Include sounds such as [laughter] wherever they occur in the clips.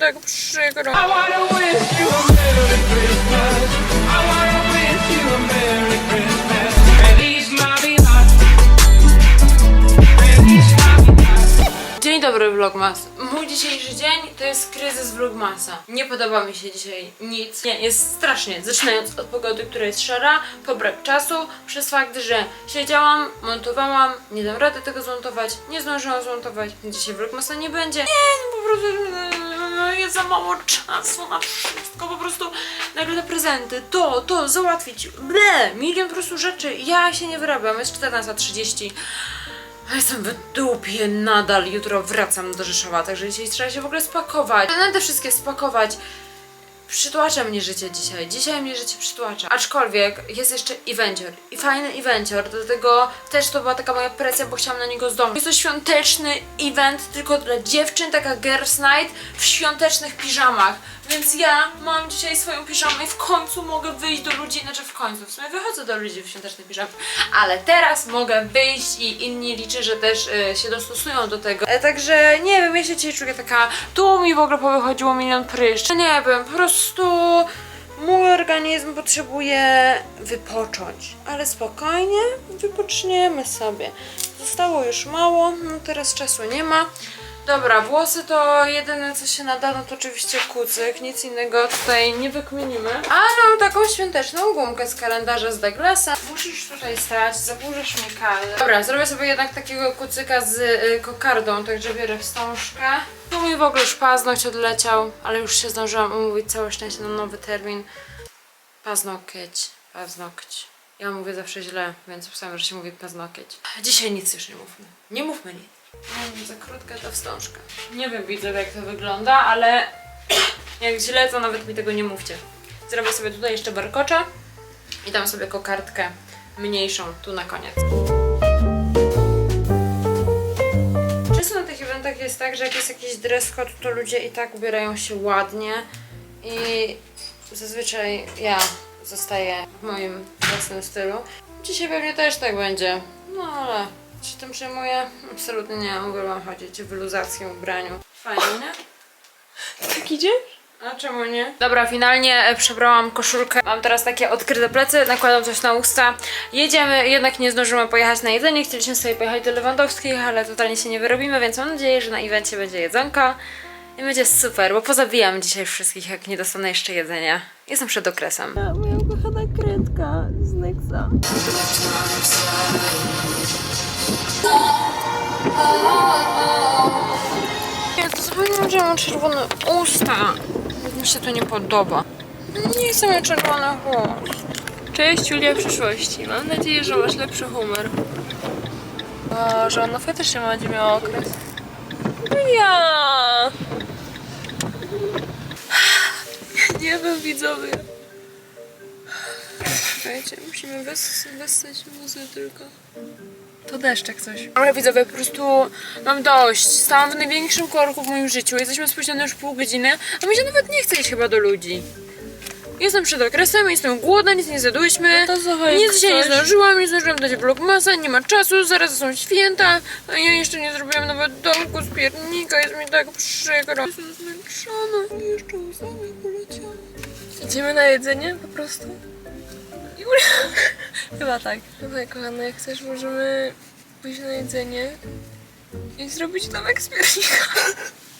I wanna wish you a Merry Christmas. I wanna wish you a Merry dobry Vlogmas. Mój dzisiejszy dzień to jest kryzys Vlogmasa. Nie podoba mi się dzisiaj nic. Nie, jest strasznie. Zaczynając od pogody, która jest szara, po brak czasu, przez fakt, że siedziałam, montowałam, nie dam rady tego zmontować, nie zdążyłam zmontować, dzisiaj Vlogmasa nie będzie. Nie, no po prostu mm, jest za mało czasu na wszystko, po prostu nagle prezenty, to, to, załatwić, ble, milion po prostu rzeczy. Ja się nie wyrabiam, jest 14.30. A jestem w dupie nadal. Jutro wracam do Rzeszowa, także dzisiaj trzeba się w ogóle spakować. Będę wszystkie spakować. Przytłacza mnie życie dzisiaj. Dzisiaj mnie życie przytłacza. Aczkolwiek jest jeszcze evencior. I fajny evencior. Dlatego też to była taka moja presja, bo chciałam na niego zdążyć. Jest to świąteczny event tylko dla dziewczyn, taka girls night w świątecznych piżamach. Więc ja mam dzisiaj swoją piżamę i w końcu mogę wyjść do ludzi, znaczy w końcu, w sumie wychodzę do ludzi w świątecznych piżamach, ale teraz mogę wyjść i inni liczę, że też y, się dostosują do tego. E, także nie wiem, ja się dzisiaj czuję taka, tu mi w ogóle powychodziło milion pryszcz. Nie wiem, po prostu mój organizm potrzebuje wypocząć, ale spokojnie wypoczniemy sobie. Zostało już mało, no teraz czasu nie ma. Dobra, włosy to jedyne co się nada, no to oczywiście kucyk, nic innego tutaj nie wykminimy. A mam taką świąteczną gumkę z kalendarza z Douglasa. Musisz tutaj stać, zaburzysz mi kalę. Dobra, zrobię sobie jednak takiego kucyka z y, kokardą, także biorę wstążkę. Tu mi w ogóle już paznokć odleciał, ale już się zdążyłam umówić całe szczęście na nowy termin. Paznokieć, paznokć. Ja mówię zawsze źle, więc pisałam, że się mówi paznokieć. Dzisiaj nic już nie mówmy. Nie mówmy nic. Mm, za krótka ta wstążka. Nie wiem, widzę jak to wygląda, ale [clears throat] jak źle, to nawet mi tego nie mówcie. Zrobię sobie tutaj jeszcze barkocza i dam sobie kokardkę mniejszą tu na koniec. Często na tych eventach jest tak, że jak jest jakiś dress code, to ludzie i tak ubierają się ładnie i zazwyczaj ja zostaję w moim własnym stylu. Dzisiaj pewnie też tak będzie, no ale czy tym przejmuję? Absolutnie nie, uwielbiam chodzić w luzackim ubraniu. Fajnie, nie? Tak idzie? A czemu nie? Dobra, finalnie e, przebrałam koszulkę. Mam teraz takie odkryte plecy, nakładam coś na usta. Jedziemy, jednak nie zdążymy pojechać na jedzenie. Chcieliśmy sobie pojechać do Lewandowskich, ale totalnie się nie wyrobimy, więc mam nadzieję, że na evencie będzie jedzonko. I będzie super, bo pozabijam dzisiaj wszystkich, jak nie dostanę jeszcze jedzenia. Jestem przed okresem. A moja ukochana kredka z Nexa. Ja to zapomniałam, że mam czerwone usta. Mi się to nie podoba. Nie chcę mieć czerwony włos. Cześć Julia przyszłości. Mam nadzieję, że masz lepszy humor. O, że ona faktycznie będzie miała okres. No ja! Nie wiem, widzowie. Słuchajcie, musimy wys wessać muzy tylko. To deszczek coś. Ale widzowie, po prostu mam dość. Stałam w największym korku w moim życiu. Jesteśmy spóźnione już pół godziny, a mi się nawet nie chce iść chyba do ludzi. Jestem przed okresem, jestem głodna, nic nie zjadłyśmy. No to słuchaj, nic dzisiaj nie ktoś- zdążyłam, nie zdążyłam dać vlogmasa, nie ma czasu, zaraz są święta, a ja jeszcze nie zrobiłam nawet domku z piernika, jest mi tak przykro. Jestem zmęczona i jeszcze łzami poleciałam. Idziemy na jedzenie po prostu? Julia! [laughs] Chyba tak. Słuchaj, kochana, jak chcesz, możemy pójść na jedzenie i zrobić domek z piernika.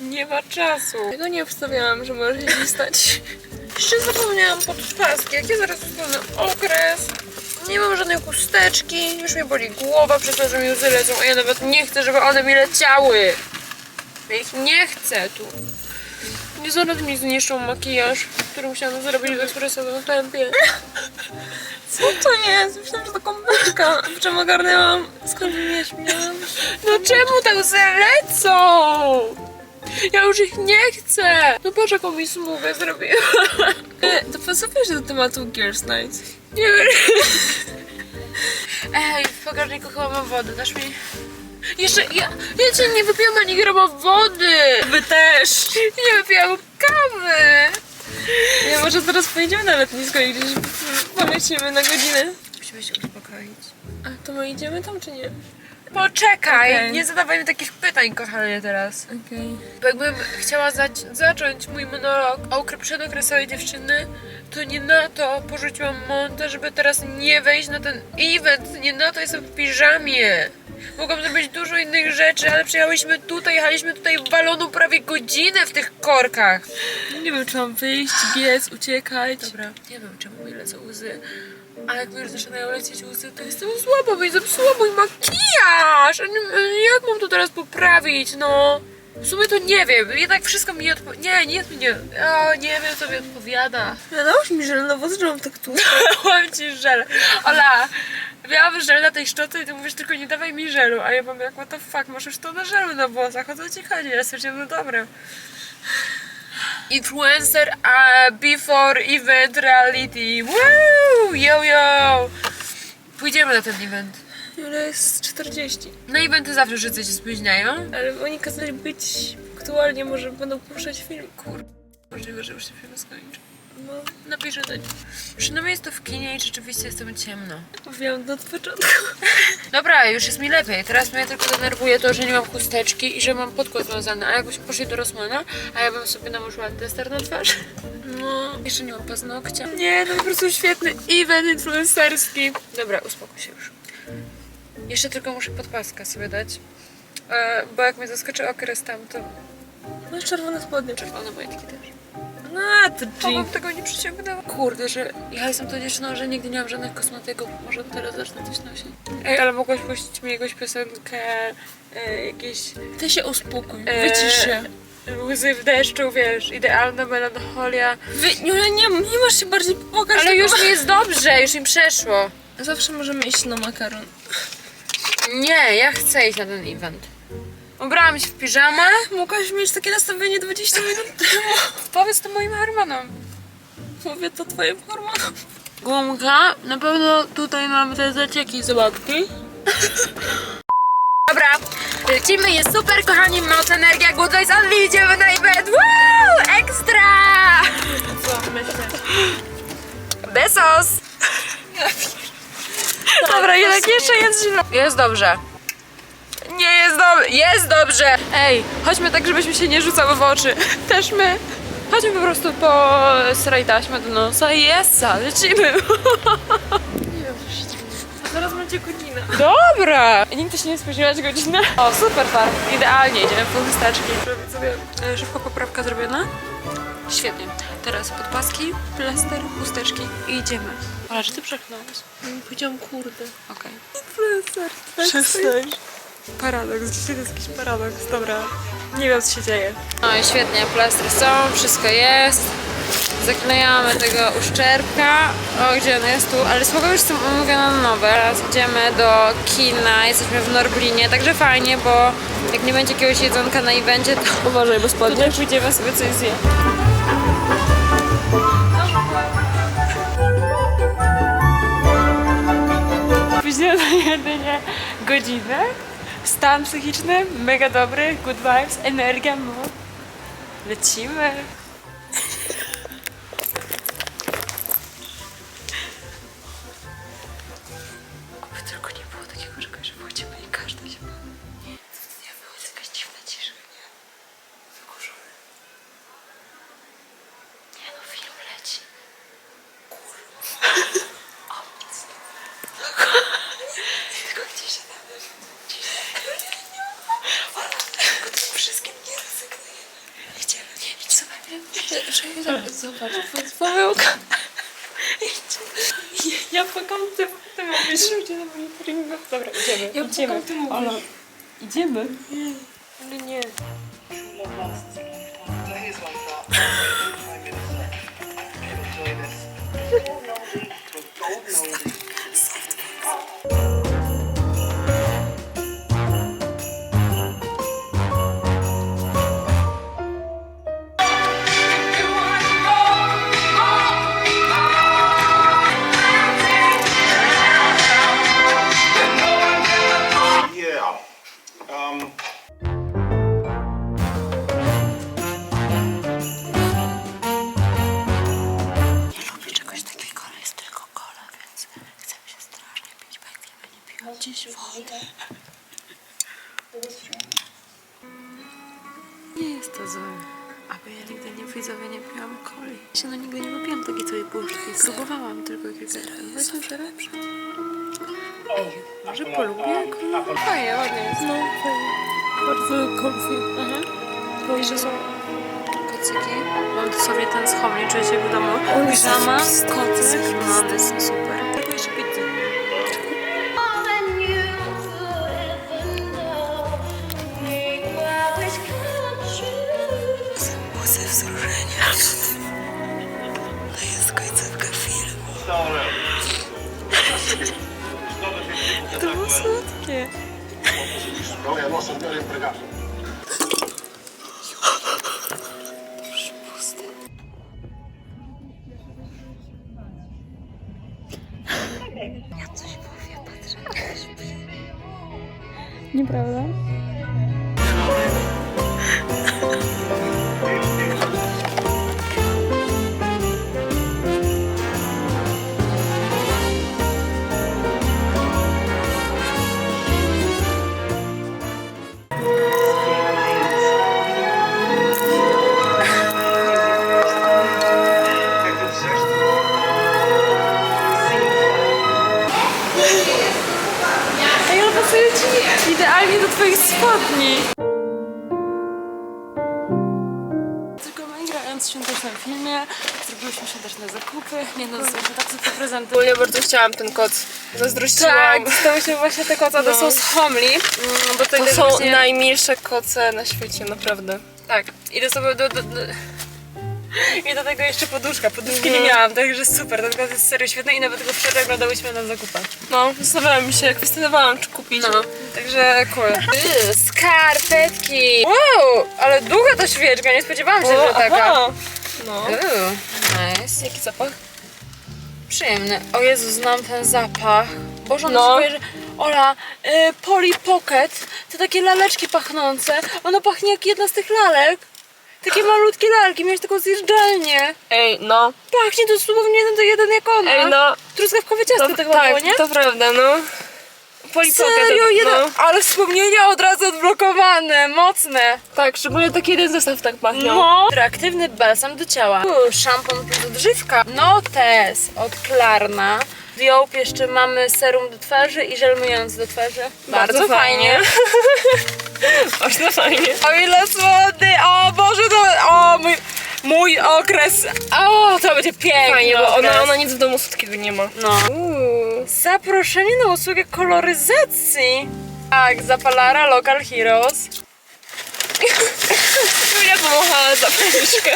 Nie ma czasu. Tego nie obstawiałam, że możesz się stać. Jeszcze zapomniałam podpaski, jak ja zaraz dostanę okres. Nie mam żadnej chusteczki, już mnie boli głowa przez to, że mi łzy lecą, a ja nawet nie chcę, żeby one mi leciały. Ja ich nie chcę tu. Nie zaraz mi zniszczą makijaż, który musiałam zrobić w ekspresowym tempie. [laughs] Co to jest? Myślałam, że to kąpeczka. Czym ogarnęłam? Skąd wiesz, miałam? No czemu te łzy lecą? Ja już ich nie chcę. No patrz jaką mi smugę zrobiła. E, To pasujesz do tematu Girls Night. Nie wiem. Ej, w bagażniku chyba mam wodę, dasz mi... Jeszcze, ja, ja cię nie wypiłam ani grama wody! Wy też! Nie wypiłam kawy! Może teraz pojedziemy na letnisko i gdzieś polecimy na godzinę. Musimy się uspokoić. A to my idziemy tam czy nie? Poczekaj, Okej. nie zadawaj mi takich pytań, kochanie, teraz. Okej. Bo jakbym chciała zac- zacząć mój monolog o ukry- przedokresowej dziewczyny, to nie na to porzuciłam montę, żeby teraz nie wejść na ten event. Nie na to jestem w piżamie. Mogłam zrobić dużo innych rzeczy, ale przyjechałyśmy tutaj, jechaliśmy tutaj balonu prawie godzinę w tych korkach. Nie wiem, czy mam wyjść, biec, uciekać. Dobra, nie wiem czemu mi lecą łzy. A jak mi już zaczynają lecieć łzy, to jestem słaba, bo zepsuła mój makijaż! Nie- Jak mam to teraz poprawić, no? W sumie to nie wiem, jednak wszystko mi odpowiada. Nie, nie, nie, o, nie wiem, co mi odpowiada. No dałeś mi żel na włos, że mam tak tu. Dałam [laughs] ci żel. Ola, miałam żel na tej szczotce i ty mówisz tylko nie dawaj mi żelu. A ja mam jak, what the fuck, masz już to na żelu na włosach, o co ci chodzi? Ja stwierdziłam, no dobra. Influencer uh, before event reality. Woo! Yo, yo! Pójdziemy na ten event. Jule jest 40. Na eventy zawsze wszyscy się spóźniają. Ale oni kazali być aktualnie, może będą puszczać film. Kur... Możliwe, że już się film skończy. No, do nich. Przynajmniej jest to w kinie i rzeczywiście jest tam ciemno. mówiłam od początku. [laughs] Dobra, już jest mi lepiej. Teraz mnie tylko denerwuje to, że nie mam chusteczki i że mam podkład związany. A jakbyśmy poszli do Rosmana, a ja bym sobie nałożyła tester na twarz. No, jeszcze nie mam paznokcia. Nie, to po prostu świetny event influencerski. Dobra, uspokój się już. Jeszcze tylko muszę podpaska sobie dać. E, bo jak mnie zaskoczy okres tam, to Masz czerwone spodnie. czerwone majtki też. No, to bym tego nie przyciągnęła. Kurde, że ja jestem tą dziewczyną, że nigdy nie mam żadnych kosmetyków. Może teraz zacznę coś nosić. Ej, ale mogłaś puścić mi jakąś piosenkę, e, jakieś Ty się uspokój, e, wycisz się. łzy w deszczu, wiesz, idealna melancholia. Wy, nie, nie, nie masz się bardziej pokazać. Ale już mi jest dobrze, już mi przeszło. Zawsze możemy iść na makaron. Nie, ja chcę iść na ten event. Ubrałam się w piżamę. Mogłaś mieć takie nastawienie 20 minut temu. Powiedz to moim harmonom. Mówię to twoim hormonom. Gumka, na pewno tutaj mamy te zacieki z łapki. Dobra, lecimy, jest super, kochani, moc, energia, good vibes, only idziemy na event, Woo! Ekstra! Co? Besos! Dobra, jednak jeszcze jest źle. Jest dobrze. Nie jest dobrze, jest dobrze! Ej, chodźmy tak, żebyśmy się nie rzucały w oczy. Też my. Chodźmy po prostu po sraj taśmę do nosa i jest, lecimy. Nie wiem, co się dzieje. Zaraz będzie godzina. Dobra! Nigdy się nie spóźniłaś godzinę. O, super par. Idealnie, idziemy po chusteczki. Robię sobie e, szybko poprawka zrobiona. Świetnie. Teraz podpaski, plaster, chusteczki i idziemy. Ale czy ty przekląłeś? Powiedziałam kurde. Okej. Influencer. Przestań. Paradoks, dzisiaj to jest jakiś paradoks, dobra. Nie wiem co się dzieje. No i świetnie, plastry są, wszystko jest. Zaklejamy tego uszczerbka. O, gdzie on jest tu? Ale słowo już są omówione na nowe. Teraz idziemy do kina, jesteśmy w Norblinie, także fajnie, bo jak nie będzie jakiegoś jedzonka na evencie, to Uważaj, bo spadnie. tutaj pójdziemy sobie coś zjeść. Opóźnione jedynie godzinę. Stan psychiczny mega dobry, good vibes, energia, no. Lecimy. Zobacz. Zobacz, pomyłka. Ja płakam ty, ty mówisz. Ludzie na monitoringu. Dobra, idziemy. Ja idziemy. ty mówisz. Ola, idziemy. Ale nie. Kocyki. Mam dosłownie ten schownie, czuję się w domu. Piżama, jest kocyk, jest no to jest super. Tylko jeszcze pizzę. Łzy wzruszenia. To jest końcówka filmu. To było słodkie. Gloria al nostro Dio pregato. Chciałam ten koc. Zazdrościłam. Tak, dostałyśmy właśnie te koce, to No. są z Homli. Mm, Bo to, To są właśnie... najmilsze koce na świecie, naprawdę. Tak, i do sobie do, do, do... [laughs] I do tego jeszcze poduszka. Poduszki nie miałam, także super. Ten kot jest serio świetny i nawet tego wczoraj oglądałyśmy na zakupach. No, zastanawiałam się, kwestionowałam, czy kupić. No, także cool. Yy, skarpetki! Wow, ale długa ta świeczka, nie spodziewałam się, że taka. No. Nice. Jaki zapach? Przyjemny. O Jezu, znam ten zapach. Boże, on No. się kojarzy. Ola, y, Polly Pocket, te takie laleczki pachnące. Ono pachnie jak jedna z tych lalek. Takie malutkie lalki, miałeś taką zjeżdżalnię. Ej, no. Pachnie dosłownie jeden do jeden jak ona. Ej, no. Truskawkowe ciasto To, to chyba tak, było, nie? to prawda, no. Polipokę Serio, jeden, no. ale wspomnienia od razu odblokowane, mocne. Tak, szczególnie taki jeden zestaw tak pachniał. No. Aktywny balsam do ciała. Uuu, szampon plus odżywka. Notes od Klarna. Diope jeszcze mamy serum do twarzy i żel myjący do twarzy. Bardzo, fajnie. [laughs] Bardzo fajnie. O ile słody! O Boże, to... O mój, mój okres! O, to będzie piękny Fajnie, bo ona, ona nic w domu słodkiego nie ma. No. Uuu. Zaproszenie na usługę koloryzacji. Tak, zapalara Local Heroes. [laughs] Ja pomachała za policzkę.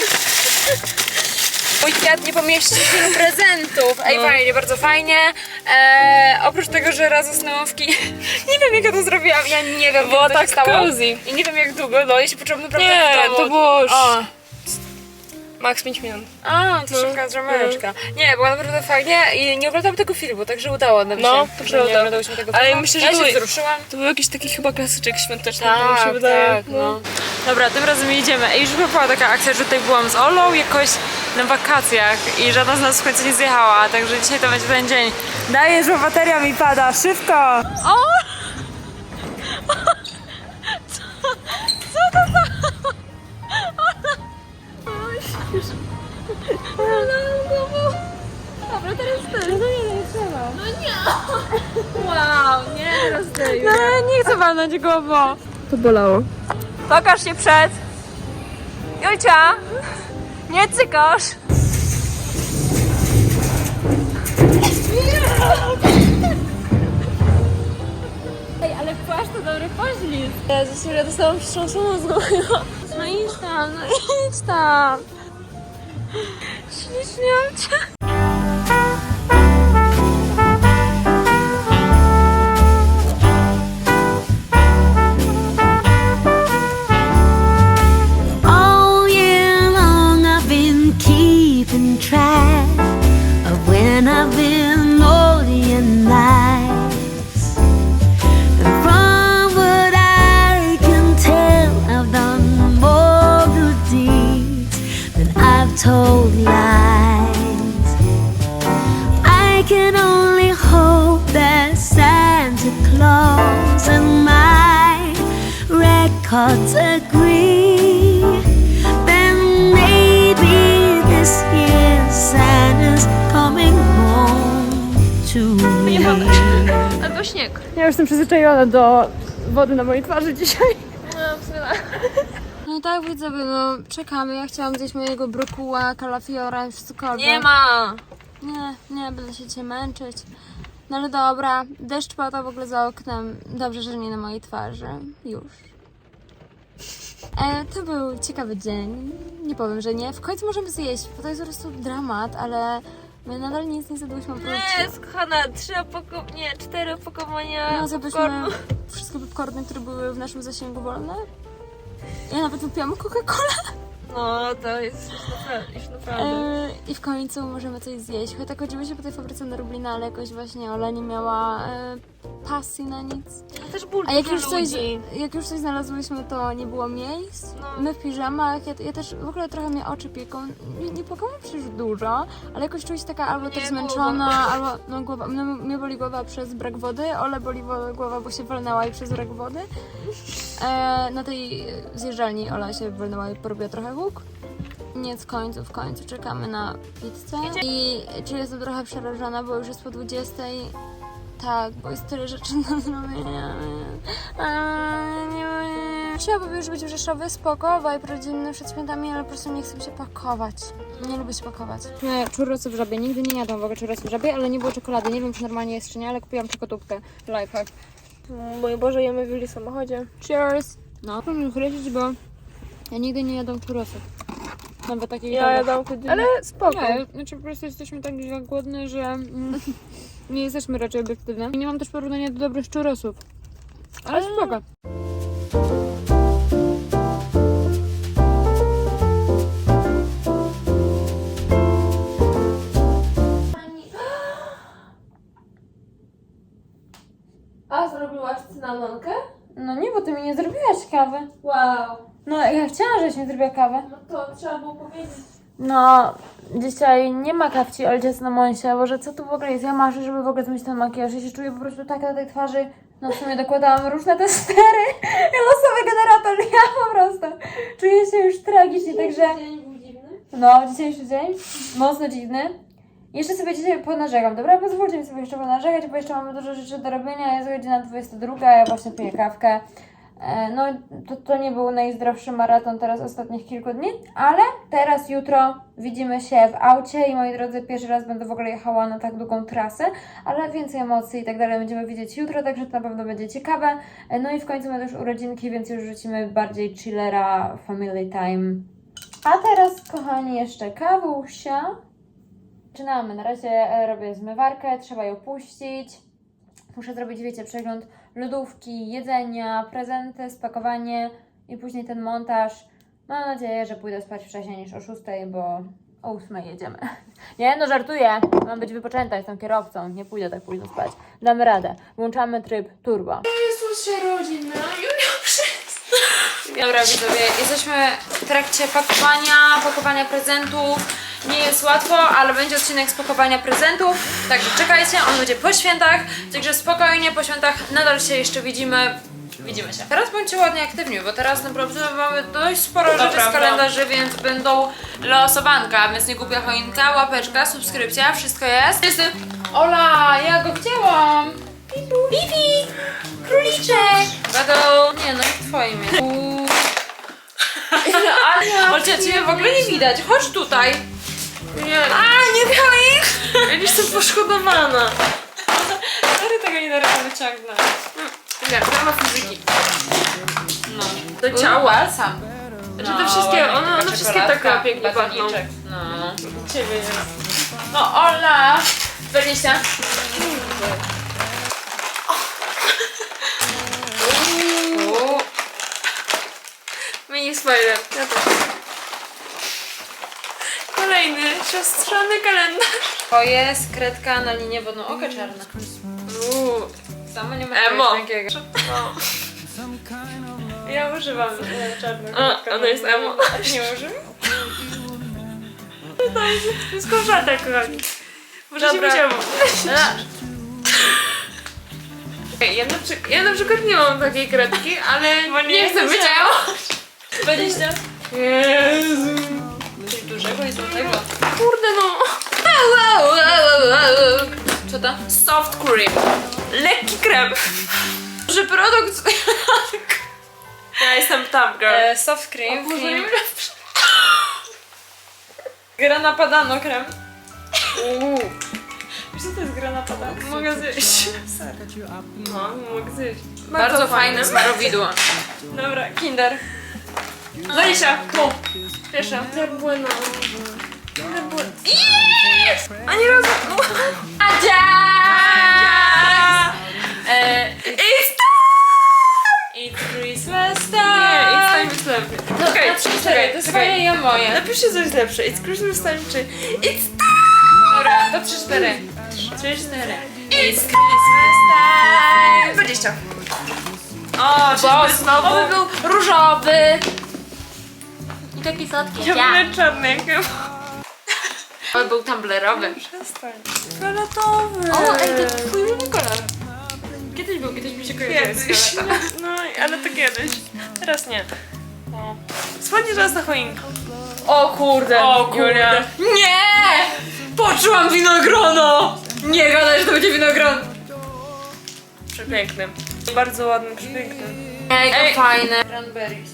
Mój kwiat nie pomieści tylu prezentów. Ej, No. fajnie, bardzo fajnie. Eee, oprócz tego, że raz zasnęłam w kinie. [laughs] nie wiem, jak ja to zrobiłam. Ja nie wiem, Było jak to się tak stało. cozy. I nie wiem, jak długo. No, się poczułam naprawdę Nie, domu. to było już O, max 5 minut. a, to No. szybka drzemeczka. Nie, było naprawdę fajnie i nie oglądałam tego filmu, także udało nam się. No, to że prawda. Nie oglądałyśmy tego Ale filmu. myślę, że ja się były- wzruszyłam. To był jakiś taki chyba klasyczek świąteczny, tak mi się Tak, wydaje. tak, no. Dobra, tym razem jedziemy. Ej, już była taka akcja, że tutaj byłam z Olą jakoś na wakacjach i żadna z nas w końcu nie zjechała, także dzisiaj to będzie ten dzień. Dajesz, bo bateria mi pada, szybko! O! Walnąć głową. To bolało. Pokaż się przed. Julcia! Nie cykosz! Ej, ale płaszcz to dobry poślizg. Jezus, ja dostałam wstrząszoną z głowy. No idź tam, no idź tam. Ślicznie cię. Śnieg. Ja już jestem przyzwyczajona do wody na mojej twarzy dzisiaj. No, No tak widzowie, no czekamy. Ja chciałam zjeść mojego brokuła, kalafiora, cokolwiek. Nie ma! Nie, nie, będę się dzisiaj męczyć. No ale dobra, deszcz pada w ogóle za oknem. Dobrze, że nie na mojej twarzy. Już. E, to był ciekawy dzień. Nie powiem, że nie. W końcu możemy zjeść, bo to jest po prostu dramat, ale my nadal nic nie zjadłyśmy oprócz... Nie, kochana, trzy opako... nie, cztery opakowania No, zjadłyśmy popcornu. wszystkie popcorny, które były w naszym zasięgu wolne. Ja nawet wypiłam Coca-Colę. No, to jest już naprawdę, już naprawdę. E, I w końcu możemy coś zjeść. Choć tak chodzimy się po tej fabryce na Rublina, ale jakoś właśnie Ola nie miała e, pasji na nic. A też ból A jak już, coś, ludzi. jak już coś znalazłyśmy, to nie było miejsc. No. My w piżamach, ja, ja też w ogóle trochę mnie oczy pieką. Nie, nie płakałam przecież dużo, ale jakoś czuję się taka albo też Nie, zmęczona, albo no, głowa, no, mnie boli głowa przez brak wody, Ole boli głowa, bo się walnęła i przez brak wody. E, na tej zjeżdżalni Ola się walnęła i porobiła trochę huk. Nie, w końcu, w końcu czekamy na pizzę. I czy jestem trochę przerażona, bo już jest po 20. Tak, bo jest tyle rzeczy do zrobienia. Chciałabym już być w Rzeszowie, spoko, vibe rodzinny przed świętami, ale po prostu nie chcę mi się pakować. Nie lubię się pakować. Nie, churrosy w żabie. Nigdy nie jadłam w ogóle churrosy w żabie, ale nie było czekolady. Nie wiem, czy normalnie jest, czy nie, ale kupiłam czekotówkę. Lifehack. Mój Boże, jemy w samochodzie. Cheers! No, proszę chrycić, bo ja nigdy nie jadłam churrosów. Nawet takich Ja dobrych. jadam kiedyś. Ale spoko. Nie, znaczy po prostu jesteśmy tak źle głodne, że mm, [laughs] nie jesteśmy raczej obiektywne. I nie mam też porównania do dobrych czurosów. Ale spoko. A zrobiłaś cynamonkę? No nie, bo ty mi nie zrobiłaś kawy. Wow. No ja chciałam, żebyś mi zrobiła kawę. No to trzeba było powiedzieć. No, dzisiaj nie ma kawci Olcia na Monsie, bo że co tu w ogóle jest? Ja marzę, żeby w ogóle zmienić ten makijaż. Ja się czuję po prostu tak na tej twarzy. No w sumie dokładałam różne te stery. [laughs] Losowy generator, ja po prostu czuję się już tragicznie, także... Dzień był dziwny. No, dzisiejszy dzień, mocno dziwny. Jeszcze sobie dzisiaj ponarzekam, dobra? Pozwólcie mi sobie jeszcze ponarzekać, bo jeszcze mamy dużo rzeczy do robienia. Jest godzina 22, ja właśnie piję kawkę. E, No, to, to nie był najzdrowszy maraton teraz ostatnich kilku dni, ale teraz, jutro widzimy się w aucie i moi drodzy, pierwszy raz będę w ogóle jechała na tak długą trasę, ale więcej emocji i tak dalej będziemy widzieć jutro, także to na pewno będzie ciekawe. E, No i w końcu będą już urodzinki, więc już rzucimy bardziej chillera, family time. A teraz, kochani, jeszcze kawusia. Zaczynamy. Na razie e, robię zmywarkę, trzeba ją puścić. Muszę zrobić, wiecie, przegląd lodówki, jedzenia, prezenty, spakowanie i później ten montaż. Mam nadzieję, że pójdę spać wcześniej niż o 6, bo o 8 jedziemy. [laughs] Nie, no żartuję. Mam być wypoczęta, jestem kierowcą. Nie pójdę tak późno spać. Damy radę. Włączamy tryb turbo. Jezus się rodzina. Dobra widzowie, jesteśmy w trakcie pakowania, pakowania prezentów. Nie jest łatwo, ale będzie odcinek z pakowania prezentów. Także czekajcie, on będzie po świętach. Także spokojnie, po świętach nadal się jeszcze widzimy. Widzimy się. Teraz bądźcie ładnie aktywni, bo teraz naprawdę mamy dość sporo rzeczy z prawda. kalendarzy, więc będą losowanka, więc nie głupia choinka, łapeczka, subskrypcja, wszystko jest. Jest Ola, ja go chciałam! Bibi! Króliczek! Będą... Nie, no i w twoim jest. [laughs] Uuu. Olcia, ciebie w ogóle nie widać. Chodź tutaj. Nie, A, nie ich! ja jestem poszkodowana. Stary tego nie da rady wyciągnąć. Nie, to ma fizyki. No. Do ciała. sam. Znaczy te wszystkie, one, one wszystkie tak pięknie pachną. No. Ciebie jest. No, Ola! 20. Uuu. Mini spoiler. Ja też. Kolejny siostrzany kalendarz. To jest kredka na linię wodną oka czarna. Uuu, Sama nie ma Emo. czegoś takiego. no. Ja używam e, czarnego. A. Ono jest emo. A ty nie używasz? To jest, to jest koszata, kochani. Możecie Dobra. Ej, Ja na, przy... ja na przykład nie mam takiej kredki, ale nie, chcę być emo. 20. Jezu. Dużego i złotego. Kurde no. [laughs] Co to? Soft cream. Lekki krem. Że produkt... [laughs] Ja jestem tam, girl. E, soft cream. cream. [laughs] Grana padano krem. Uuu. Wiesz co to jest grana padano? Mogę zjeść. No, mogę zjeść. Bardzo fajne smarowidło. Dobra, kinder. Zalisia, tu. Pierwsza. Bueno. Yes! Ani razu. No. Adzia! E, It's It's Christmas Nie, time! it's time is lepiej. No, na trzy, czekaj, cztery, to jest czekaj. moje i moje. Napiszcie coś lepsze. It's Christmas time czy It's Dobra, to trzy, cztery. Trzy, cztery. It's Christmas time! 20. O, Bo znowu był różowy. I taki słodki Ja byłem czarny jak ja Ale był tumblerowy. Przestań. Fioletowy. O, ej, to twój ulubiony kolor. Kiedyś był, kiedyś mi się kojarzył z Kiedyś. fioletem. No, ale to kiedyś. Teraz nie. O. Spadnie teraz na choinkę. O kurde. O kurde. Julia. Nie! Poczułam winogrono! Nie gadaj, że to będzie winogrono. Przepiękny. Bardzo ładny, przepiękny. Ej, Ej. to fajne. Cranberries.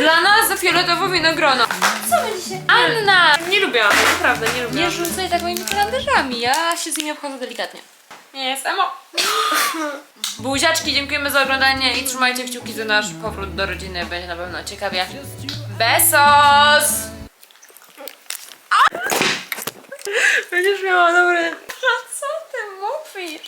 Dla nas to fioletowo winogrono. Co będzie? Anna! Nie lubiłam, naprawdę nie lubiłam. Nie rzucaj tak moimi kalendarzami, ja się z nimi obchodzę delikatnie. Nie jestem o... [gasps] Buziaczki, dziękujemy za oglądanie i trzymajcie kciuki za nasz powrót do rodziny, będzie na pewno ciekawie. Besos! Będziesz miała dobre... Co ty mówisz?